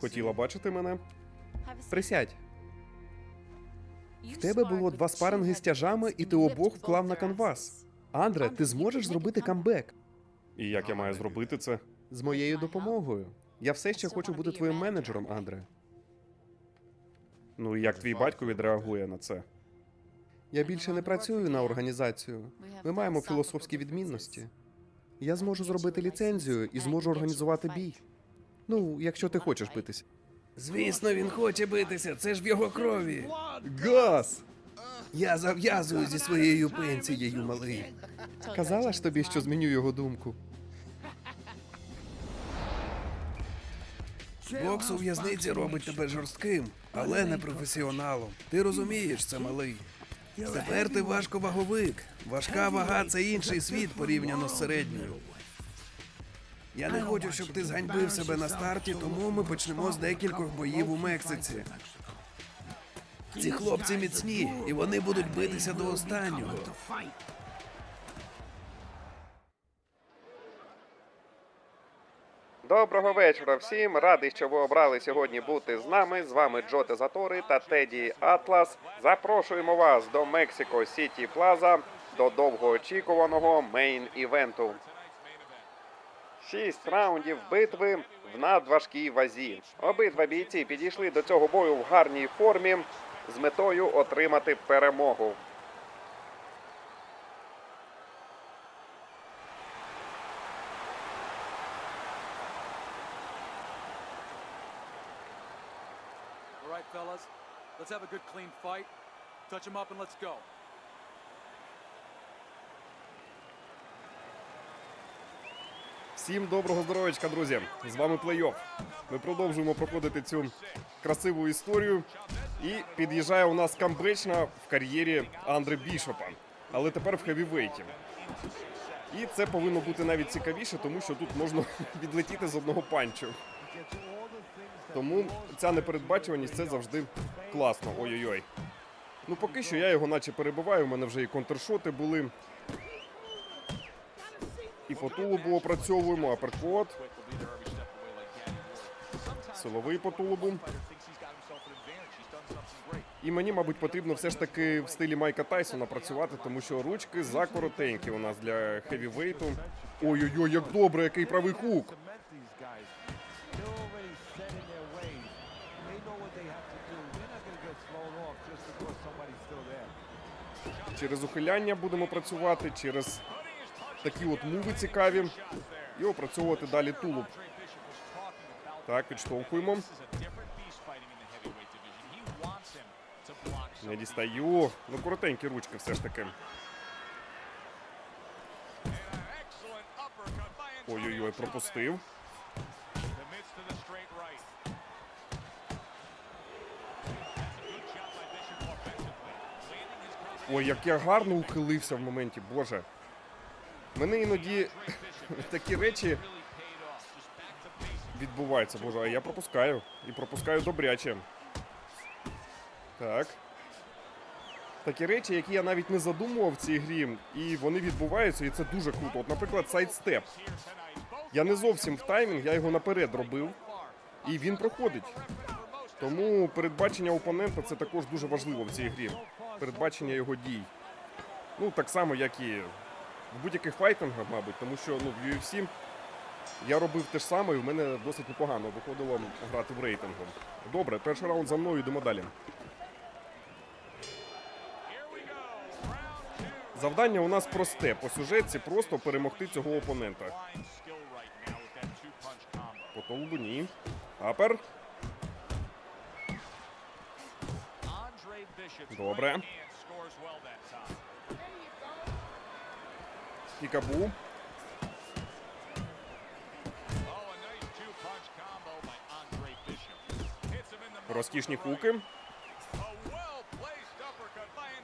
Хотіла бачити мене? Присядь. В тебе було два спаринги з тяжами, і ти обох вклав на канвас. Андре, ти зможеш зробити камбек. І як я маю зробити це? З моєю допомогою. Я все ще хочу бути твоїм менеджером, Андре. Ну і як твій батько відреагує на це? Я більше не працюю на організацію. Ми маємо філософські відмінності. Я зможу зробити ліцензію і зможу організувати бій. Ну, якщо ти хочеш битися. Звісно, він хоче битися, це ж в його крові. Газ! Я зав'язую зі своєю пенсією, малий. Казала ж тобі, що зміню його думку. Бокс у в'язниці робить тебе жорстким, але не професіоналом. Ти розумієш це, малий. Тепер ти важковаговик. Важка вага це інший світ порівняно з середньою. Я не хочу, щоб ти зганьбив себе на старті, тому ми почнемо з декількох боїв у Мексиці. Ці хлопці міцні, і вони будуть битися до останнього. Доброго вечора всім. Радий, що ви обрали сьогодні бути з нами. З вами Джоте Затори та Теді Атлас. Запрошуємо вас до Мексико Сіті Плаза до довгоочікуваного мейн івенту. Шість раундів битви в надважкій вазі. Обидва бійці підійшли до цього бою в гарній формі з метою отримати перемогу. All right, let's have a good clean fight. Touch him up and let's go. Всім доброго здоров'ячка, друзі! З вами плей-офф. Ми продовжуємо проходити цю красиву історію. І під'їжджає у нас камбечна в кар'єрі Андре Бішопа, але тепер в хевівейті. І це повинно бути навіть цікавіше, тому що тут можна відлетіти з одного панчу. Тому ця непередбачуваність це завжди класно. Ой-ой-ой. Ну поки що я його наче перебиваю. У мене вже і контршоти були. І по тулубу опрацьовуємо, аперкот. Силовий по тулубу. І мені, мабуть, потрібно все ж таки в стилі Майка Тайсона працювати, тому що ручки закоротенькі у нас для хевівейту. Ой-ой-ой, як добре, який правий хук. Через ухиляння будемо працювати, через такі от муви цікаві. І опрацьовувати далі тулуб. Так, відштовхуємо. Не дістаю. Ну, коротенькі ручки все ж таки. Ой-ой-ой, пропустив. Ой, як я гарно ухилився в моменті, боже. Мене іноді такі речі відбуваються, боже, а я пропускаю. І пропускаю добряче. Так. Такі речі, які я навіть не задумував в цій грі, і вони відбуваються, і це дуже круто. От, наприклад, сайдстеп. Я не зовсім в таймінг, я його наперед робив, і він проходить. Тому передбачення опонента це також дуже важливо в цій грі. Передбачення його дій. Ну, так само, як і в будь-яких файтингах, мабуть, тому що ну, в UFC я робив те ж саме, і в мене досить непогано виходило грати в рейтингу. Добре, перший раунд за мною, йдемо далі. Завдання у нас просте. По сюжетці просто перемогти цього опонента. По толбу ні. Апер. Добре. Кікабу. Розкішні хуки.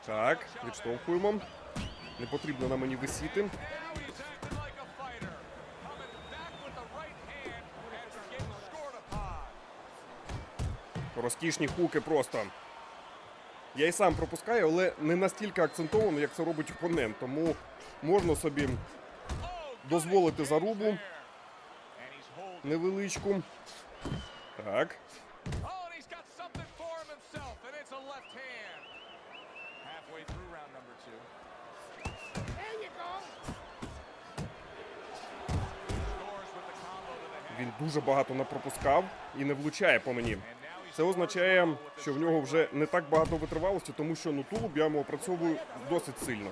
Так, відштовхуємо. Не потрібно на мені висіти. Розкішні хуки просто. Я і сам пропускаю, але не настільки акцентовано, як це робить опонент. Тому можна собі дозволити зарубу невеличку. Так. Він дуже багато не пропускав і не влучає по мені. Це означає, що в нього вже не так багато витривалості, тому що ну тулуб я йому опрацьовую досить сильно.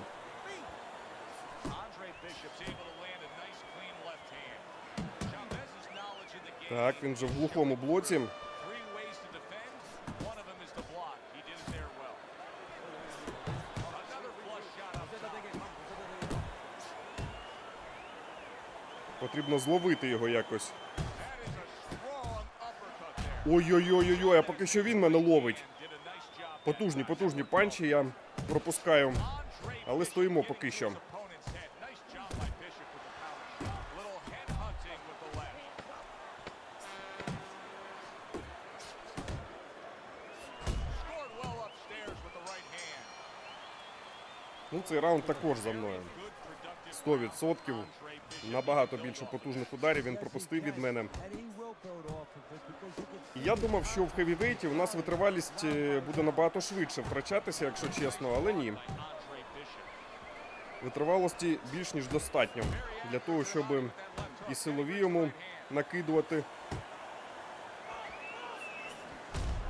Так, він вже в глухому блоці. Потрібно зловити його якось. Ой-ой-ой-ой, а поки що він мене ловить. Потужні, потужні панчі я пропускаю. Але стоїмо поки що. Ну, цей раунд також за мною. Good productive 100%. Andre Bishop. Набагато більше потужних ударів він пропустив від мене. And he will build off of it because you can І Я думав, що в хевівейті у нас витривалість е, буде набагато швидше втрачатися, якщо чесно, але ні. Витривалості більш ніж достатньо для того, щоб і силові йому накидувати.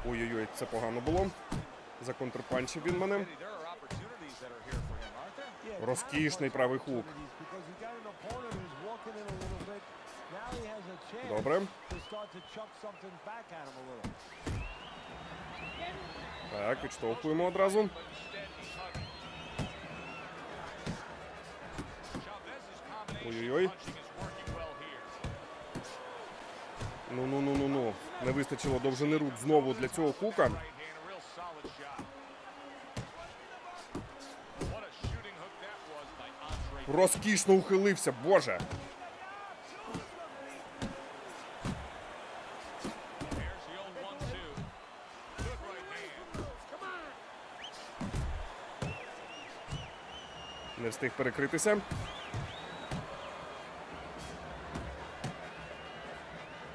Ой-ой-ой, це погано було. За контрпанчив він мене. Розкішний правий хук. Добре. Так, відштовхуємо одразу. Ой-ой-ой. punching is working well here. Ну ну ну ну ну. Не вистачило довжини рук знову для цього хука. Right hand, a Не встиг перекритися.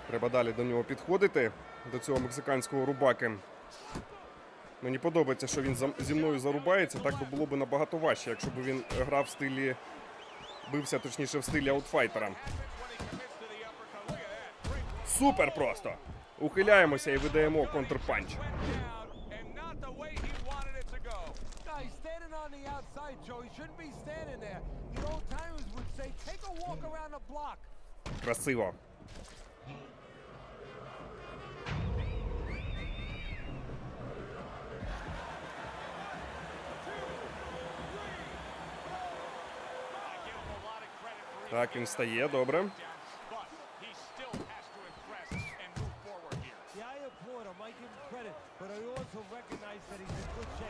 Треба далі до нього підходити, до цього мексиканського рубаки. Мені подобається, що він зі мною зарубається. Так би було б набагато важче, якщо б він грав в стилі. Бився точніше в стилі аутфайтера. Супер просто! Ухиляємося і видаємо контрпанч. Outside, Joe. He shouldn't be standing there. The old timers would say, take a walk around the block. Красиво. Так, він встає, добре.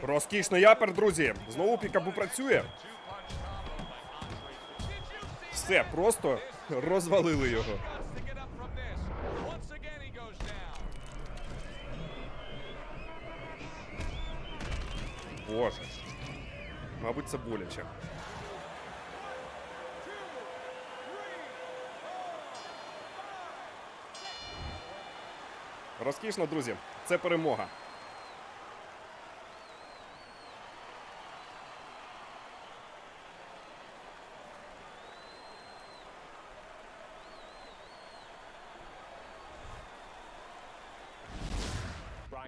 Розкішний япер, друзі. Знову пікабу працює. Все, просто розвалили його. Боже. Мабуть, це боляче. Розкішно, друзі. Це перемога.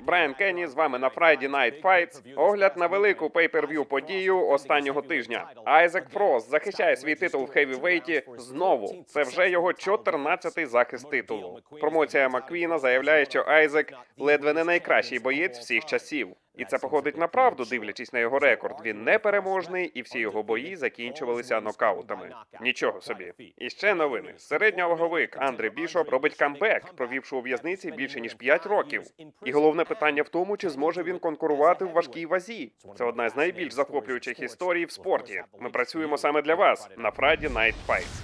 Брайан Кенні з вами на Friday Night Fights. Огляд на велику pay-per-view подію останнього тижня. Айзек Фрост захищає свій титул в хевівейті знову. Це вже його 14-й захист титулу. Промоція Маквіна заявляє, що Айзек ледве не найкращий боєць всіх часів. І це походить на правду, дивлячись на його рекорд. Він непереможний, і всі його бої закінчувалися нокаутами. Нічого собі. І ще новини. Середньоваговик Андре Бішоп робить камбек, провівши у в'язниці більше ніж 5 років. І головне питання в тому, чи зможе він конкурувати в важкій вазі. Це одна з найбільш захоплюючих історій в спорті. Ми працюємо саме для вас на Friday Night Fights.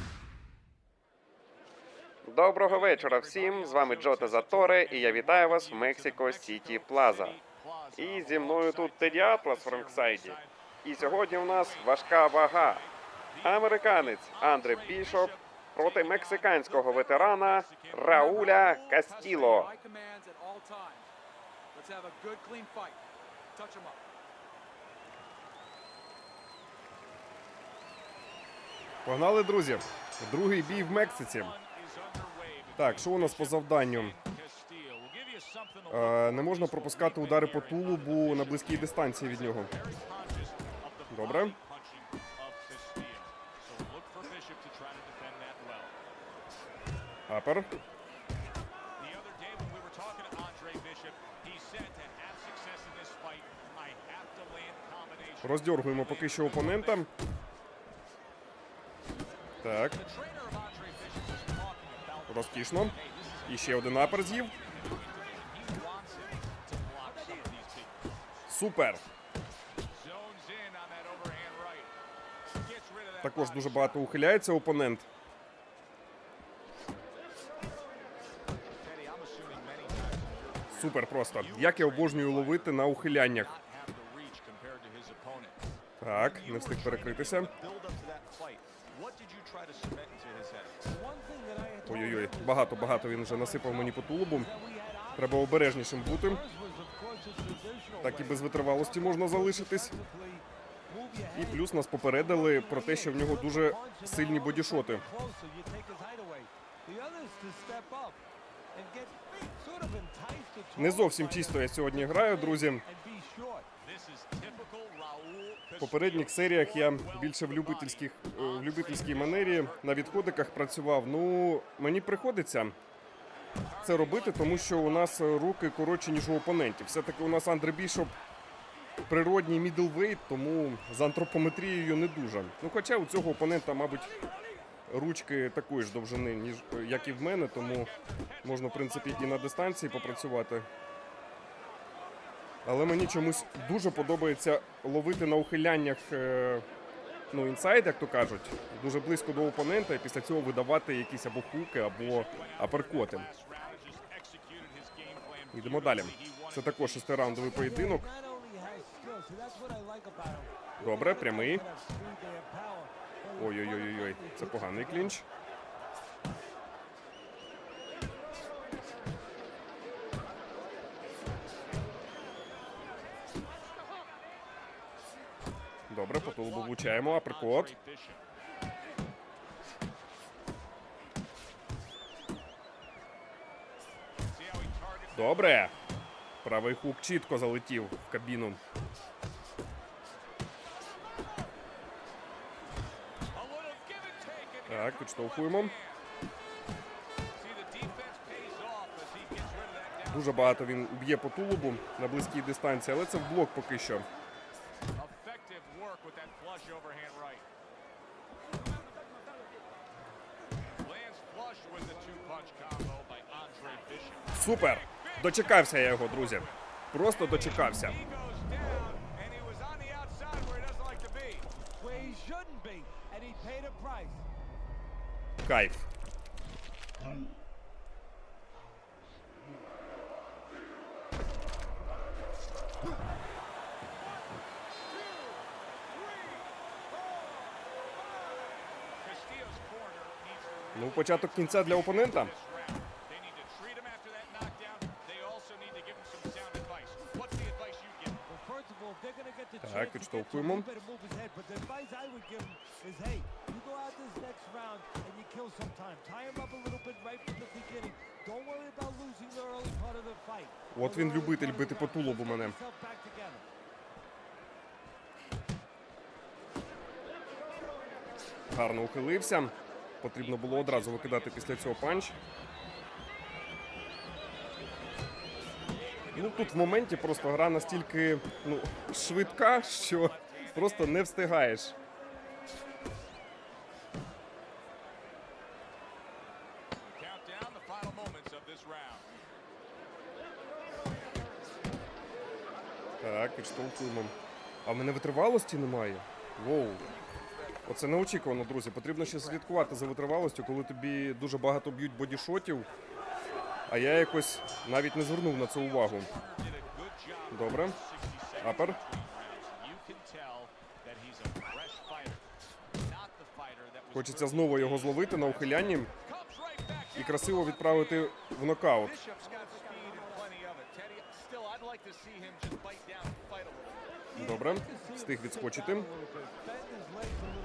Доброго вечора всім. З вами Джота Заторе, і я вітаю вас в Мексико Сіті Плаза. І зі мною тут Теді Атлас Франксайді. І сьогодні у нас важка вага. Американець Андре Бішоп проти мексиканського ветерана Рауля Кастіло. Погнали, друзі. Другий бій в Мексиці. Так, що у нас по завданню? Е, не можна пропускати удари по тулубу на близькій дистанції від нього. Добре. Апер. Роздергуємо поки що опонента. Так, розкішно. І ще один апер з'їв. Супер. Також дуже багато ухиляється опонент. Супер просто. Як я обожнюю ловити на ухиляннях. Так, не встиг перекритися. Ой-ой-ой, багато, багато він вже насипав мені по тулубу. Треба обережнішим бути. Так і без витривалості можна залишитись. І плюс нас попередили про те, що в нього дуже сильні бодішоти. Не зовсім чисто я сьогодні граю, друзі. В попередніх серіях я більше в любительських е, в любительській манері на відходиках працював. Ну мені приходиться це робити, тому що у нас руки коротші, ніж у опонентів. Все-таки у нас Андре Бішоп природній мідлвейт, тому з антропометрією не дуже. Ну, хоча у цього опонента, мабуть, ручки такої ж довжини, ніж як і в мене, тому можна, в принципі, і на дистанції попрацювати. Але мені чомусь дуже подобається ловити на ухиляннях е, ну, інсайд, як то кажуть, дуже близько до опонента, і після цього видавати якісь або хуки, або аперкоти. Йдемо далі. Це також шестираундовий поєдинок. Добре, прямий. Ой-ой-ой, це поганий клінч. Тулубу влучаємо, априкот. Добре. Правий хук чітко залетів в кабіну. Так, підштовхуємо. Дуже багато він б'є по тулубу на близькій дистанції, але це в блок поки що. Effective work with that flush overhand right. Lands flush with the two-punch combo by Andre Bishop. Супер! Дочекався я його, друзі. Просто дочекався. He goes down, and he was on the outside where he doesn't like to be. Where he shouldn't be, and he paid a price. Кайф. Castillo's corner needs to Ну, початок кінця для опонента. this round. They need to treat him after that knockdown. They also need to give him some sound advice. What's the advice you give him? Well, first of all, if they're gonna get the Так, chance to get to підштовхуємо. him, he better move his head. But the advice I would give him is, hey, you go out this next round and you kill some time. Tie him up a little bit right from the beginning. Don't worry about losing the early part of the fight. От він любитель бити по тулубу мене. Гарно ухилився. Потрібно було одразу викидати після цього панч. Ну тут в моменті просто гра настільки ну, швидка, що просто не встигаєш. Так, підштовхуємо. А в мене витривалості немає. Воу. Оце неочікувано, друзі. Потрібно ще слідкувати за витривалостю, коли тобі дуже багато б'ють бодішотів. А я якось навіть не звернув на це увагу. Добре. Апер. Хочеться знову його зловити на ухилянні і красиво відправити в нокаут. Добре, встиг відскочити.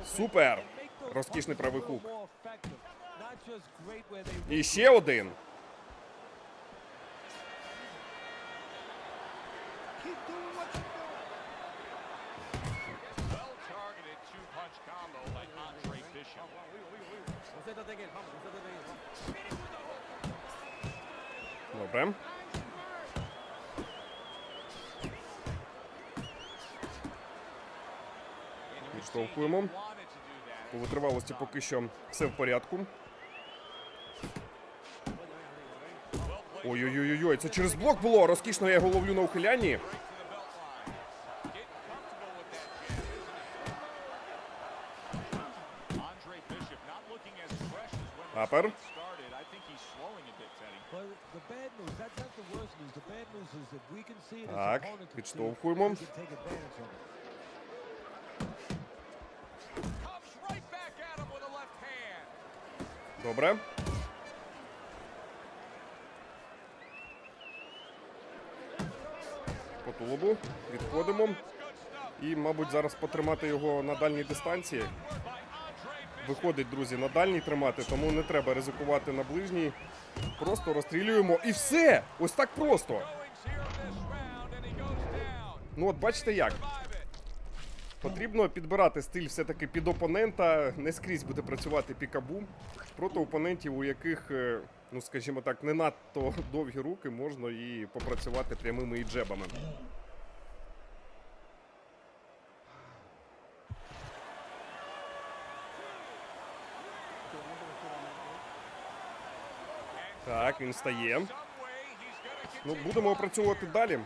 Супер! Розкішний правий хук. І ще один. Добре. Відштовхуємо. Wanted to do that. По витривалості поки що все в порядку. Ой-ой-ой, це через блок було. Розкішно я його ловлю на ухилянні. Andre Bishop not Добре. По тулубу. Відходимо. І, мабуть, зараз потримати його на дальній дистанції. Виходить, друзі, на дальній тримати, тому не треба ризикувати на ближній. Просто розстрілюємо і все! Ось так просто. Ну от бачите як. Потрібно підбирати стиль все-таки під опонента. Не скрізь буде працювати пікабу. Проти опонентів, у яких, е, ну скажімо так, не надто довгі руки, можна і попрацювати прямими і джебами. Так, він стає. Ну, будемо опрацьовувати далі.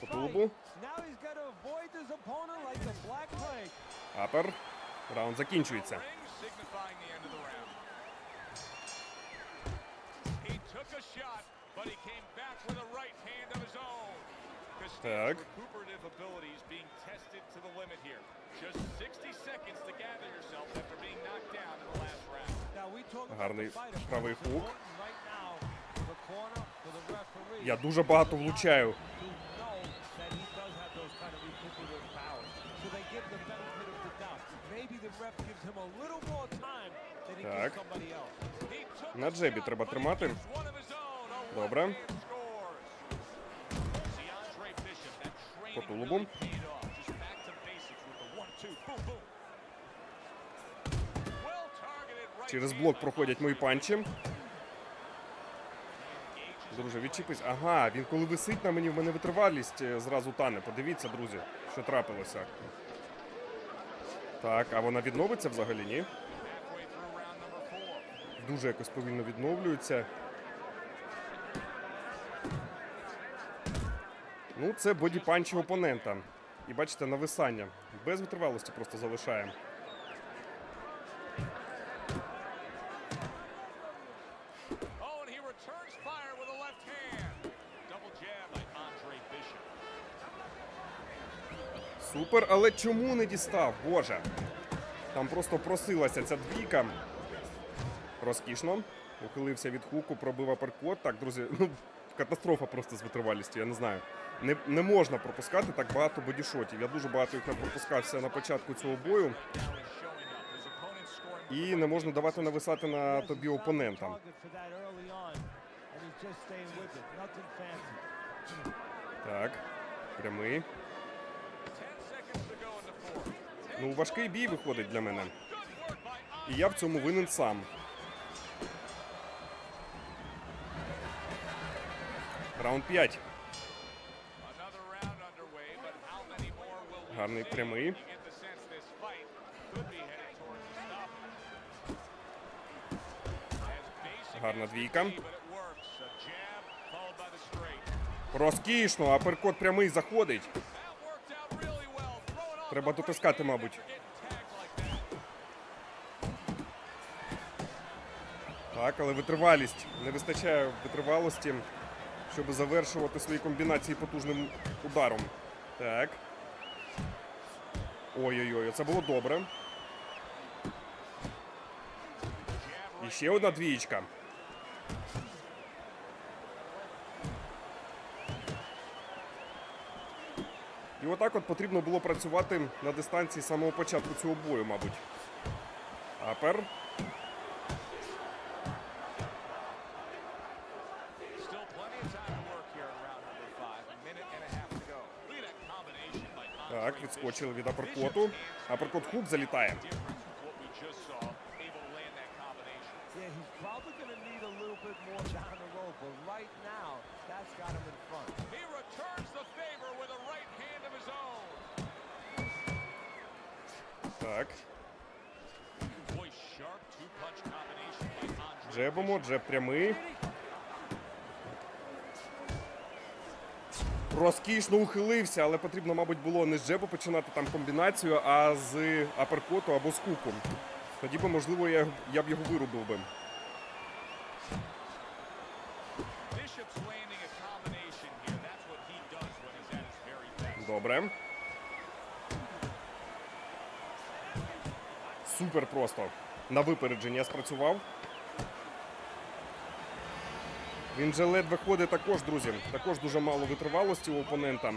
По fight, Апер. Раунд закінчується. Так. Castillo's recuperative abilities being tested to the limit here. Just 60 seconds to gather yourself after being knocked down in the last round. Now we talk about Гарний правий хук. Я дуже багато влучаю. to know that he does have those kind of recuperative powers. So they give the benefit of the doubt. Maybe the ref gives him a little more time than he Так. gives somebody else. На джебі треба тримати. Добре. По тулубу. Через блок проходять мої панчі. Друже, відчіпись. Ага, він коли висить на мені, в мене витривалість е, зразу тане. Подивіться, друзі, що трапилося. Так, а вона відновиться взагалі, ні? Дуже якось повільно відновлюється. Ну, це бодіпанчі опонента. І бачите, нависання. Без витривалості просто залишаємо. Супер, але чому не дістав? Боже. Там просто просилася ця двійка. Розкішно. Ухилився від хуку, пробив аперкот. Так, друзі, ну, катастрофа просто з витривалістю, я не знаю. Не, не можна пропускати так багато бодішотів. Я дуже багато їх не пропускався на початку цього бою. І не можна давати нависати на тобі he's found the Ну, важкий бій виходить для мене. І я в цьому винен сам. Раунд 5. Another round underway, but how many more will we Гарний прямий. Гарна двійка. Розкішно, аперкот прямий заходить. Треба дотискати, мабуть. Так, але витривалість. Не вистачає витривалості, щоб завершувати свої комбінації потужним ударом. Так. Ой-ой-ой, це було добре. І ще одна двієчка. І отак от потрібно було працювати на дистанції з самого початку цього бою, мабуть. Апер. Так, відскочили від аперкоту. Аперкот хук залітає. Difference with what we just saw. Able to land that combination. Yeah, he's probably going to need a little bit more down the road, but right now, that's got him in front. He returns the favor with a right hand of his own. Так. Boy, sharp two-punch combination by Andre. Джебимо, джеб прямий. Розкішно ухилився, але потрібно, мабуть, було не з джебу починати там комбінацію, а з аперкоту або з хуку. Тоді би, можливо, я, я б його вирубив би. Добре. Супер просто. На випередження спрацював. Він же ледве ходить також, друзі. Також дуже мало витривалості у опонента.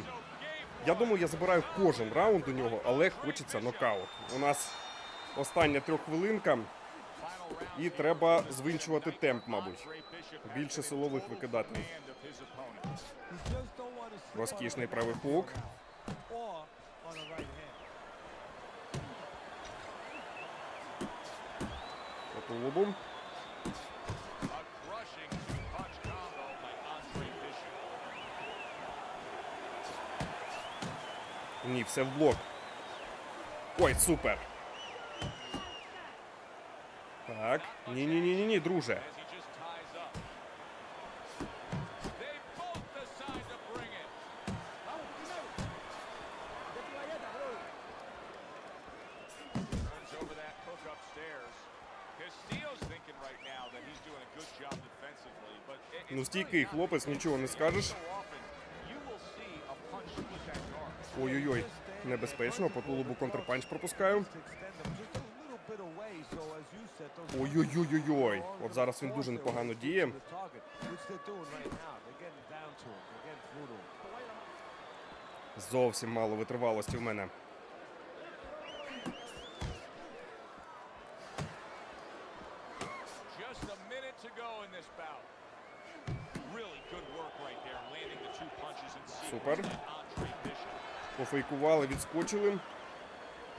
Я думаю, я забираю кожен раунд у нього, але хочеться нокаут. У нас остання трьоххвилинка, і треба звинчувати темп, мабуть. Більше силових викидати. Розкішний правий hand. По. Ні, все в блок. Ой, супер. Так. Ні-ні-ні-ні, друже. As he just ties up. They both decide to bring it. Turns over that hook upstairs. Castillo's thinking right now that he's doing a good job defensively, but it- Ну, it's стійкий really not хлопець, нічого не скажеш. so often you will see a punch split that guard. Ой-ой-ой. Небезпечно, по тулубу контрпанч пропускаю. Ой-ой-ой-ой-ой. От зараз він дуже непогано діє. Зовсім мало витривалості в мене. Супер. Пофейкували, відскочили.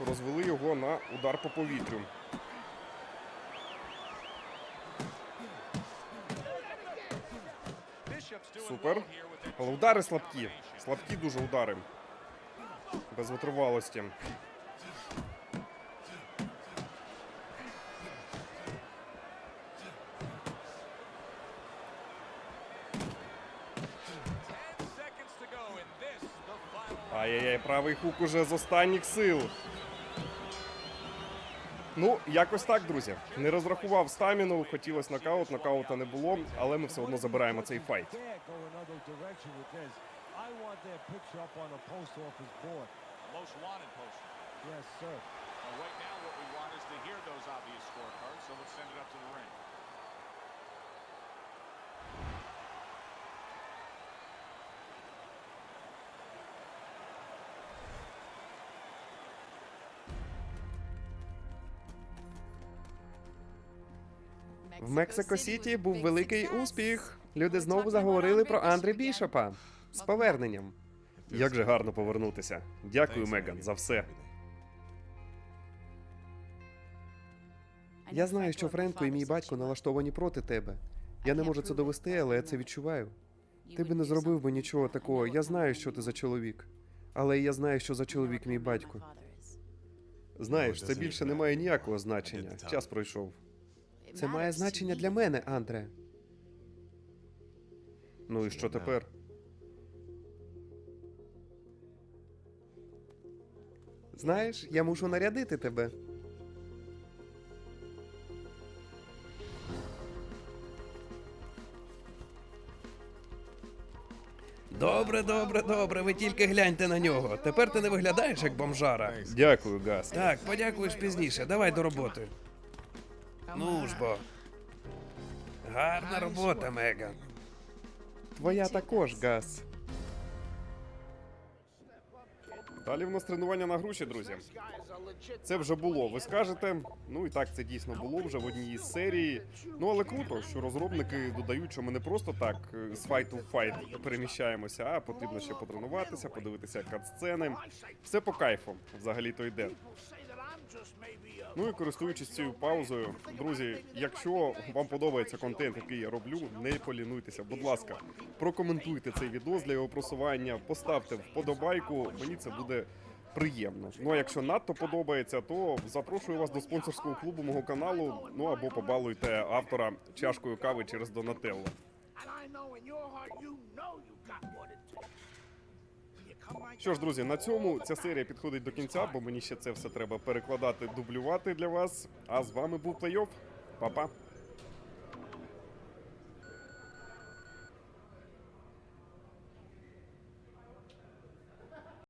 Розвели його на удар по повітрю. Супер. Але удари слабкі. Слабкі дуже удари. Без витривалості. Ай-яй-яй, правий хук уже з останніх сил. Ну, якось так, друзі. Не розрахував стаміну, хотілося нокаут, нокаута не було, але ми все одно забираємо цей файт. Another with this. I want their picture up on a post office board. Most wanted poster. Yes, sir. Well, right now, what we want is to hear those obvious scorecards, so let's send it up to the ring. В Мексико Сіті був великий успіх. Люди знову заговорили про Андре Бішопа. З поверненням. Як же гарно повернутися. Дякую, Меган, за все. Я знаю, що Френко і мій батько налаштовані проти тебе. Я не можу це довести, але я це відчуваю. Ти би не зробив би нічого такого. Я знаю, що ти за чоловік. Але я знаю, що за чоловік мій батько. Знаєш, це більше не має ніякого значення. Час пройшов. Це має значення для мене, Андре. Ну і що тепер? Знаєш, я мушу нарядити тебе. Добре, добре, добре. Ви тільки гляньте на нього. Тепер ти не виглядаєш як бомжара. Дякую, Гас. Так, подякуєш пізніше. Давай до роботи. Ну ж бо. Гарна робота, Меган. Твоя також, Гас. Далі в нас тренування на груші, друзі. Це вже було. Ви скажете, ну і так це дійсно було вже в одній із серії. Ну але круто, що розробники додають, що ми не просто так е, з fight to fight переміщаємося, а потрібно ще потренуватися, подивитися кат-сцени. Все по кайфу, взагалі то йде. Ну і користуючись цією паузою, друзі, якщо вам подобається контент, який я роблю, не полінуйтеся, будь ласка, прокоментуйте цей відос для його просування, поставте вподобайку. Мені це буде приємно. Ну а якщо надто подобається, то запрошую вас до спонсорського клубу мого каналу. Ну або побалуйте автора чашкою кави через Донателло. Що ж, друзі, на цьому ця серія підходить до кінця, бо мені ще це все треба перекладати, дублювати для вас. А з вами був плей-офф. Па-па.